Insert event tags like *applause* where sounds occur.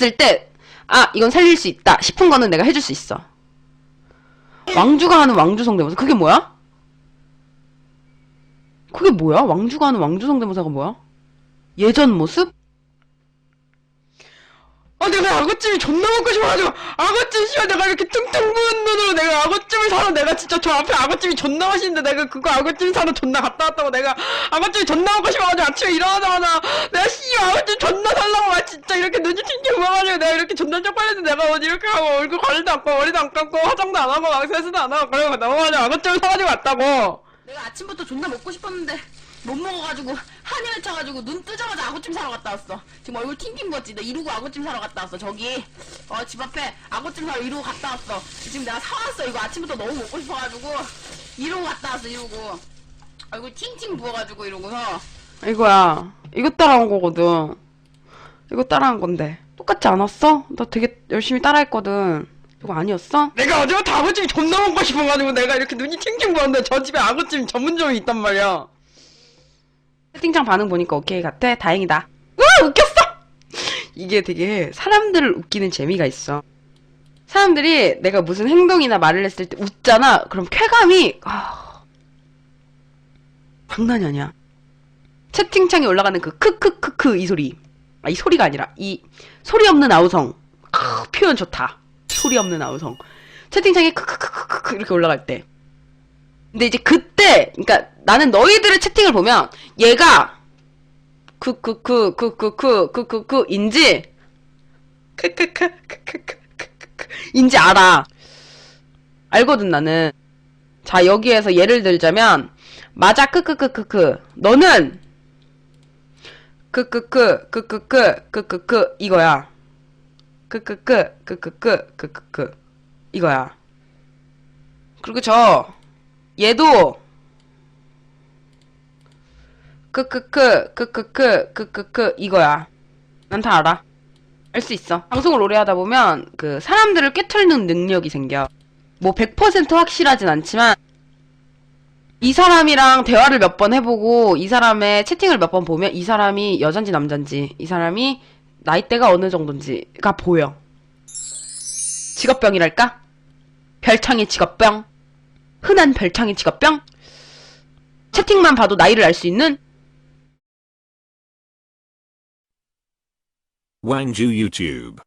봤을 때, 아, 이건 살릴 수 있다 싶은 거는 내가 해줄 수 있어. 왕주가 하는 왕주 성대모사. 그게 뭐야? 그게 뭐야? 왕주가 하는 왕주 성대모사가 뭐야? 예전 모습? 아, 내가 악어찜이 존나 먹고 싶어가지고, 악어찜 씨발 내가 이렇게 퉁퉁 부은 눈으로 내가 악어찜을 사러 내가 진짜 저 앞에 악어찜이 존나 맛있는데 내가 그거 악어찜 사러 존나 갔다 왔다고 내가 악어찜이 존나 먹고 싶어가지고 아침에 일어나자마자 내가 씨발 악어찜 존나 살라고 막 진짜 이렇게 눈이 튕겨 부어가지고 내가 이렇게 존나 쪽팔렸는데 내가 어디 이렇게 하고 얼굴 관리도 안 하고 머리도 안 감고 화장도 안 하고 막 세수도 안 하고 그러고 나와가지고 악어찜을 사가지고 왔다고. 내가 아침부터 존나 먹고 싶었는데 못 먹어가지고 한이를 쳐가지고 눈 뜨자마자 아구찜 사러 갔다 왔어. 지금 얼굴 팅팅 부었지. 나 이러고 아구찜 사러 갔다 왔어. 저기 어 집 앞에 아구찜 사러 이러고 갔다 왔어. 지금 내가 사왔어. 이거 아침부터 너무 먹고 싶어가지고 이러고 갔다 왔어. 이러고 얼굴 팅팅 부어가지고 이러고서 이거야. 이거 따라한 거거든. 이거 따라한 건데. 똑같지 않았어? 나 되게 열심히 따라했거든. 이거 아니었어? 내가 어제부터 아구찜이 존나 먹고 싶어가지고 내가 이렇게 눈이 팅팅 부었는데 저 집에 아구찜 전문점이 있단 말이야. 채팅창 반응 보니까 오케이 같아? 다행이다. 으 웃겼어! *laughs* 이게 되게 사람들을 웃기는 재미가 있어. 사람들이 내가 무슨 행동이나 말을 했을 때 웃잖아? 그럼 쾌감이, 아, 장난이 아니야. 채팅창에 올라가는 그 크크크크 이 소리. 아, 이 소리가 아니라 이 소리 없는 아우성. 아, 표현 좋다. 소리 없는 아우성. 채팅창에 크크크크크 이렇게 올라갈 때. 근데 이제 그때, 그러니까 나는 너희들의 채팅을 보면 얘가 크크크크크크크크크 인지 인지 알아. 알거든 나는. 자 여기에서 예를 들자면 맞아 크크크크크 너는 크크크 크크크 크크크 이거야 크크크 크크크 크크크 이거야 그리고 저 얘도 크크크 크크크 크크크 이거야 난 다 알아 알 수 있어 방송을 오래 하다 보면 그 사람들을 꿰뚫는 능력이 생겨 뭐 100% 확실하진 않지만 이 사람이랑 대화를 몇 번 해보고 이 사람의 채팅을 몇 번 보면 이 사람이 여잔지 남잔지 이 사람이 나이대가 어느 정도인지가 보여. 직업병이랄까? 별창의 직업병? 흔한 별창의 직업병? 채팅만 봐도 나이를 알 수 있는? Wangju YouTube.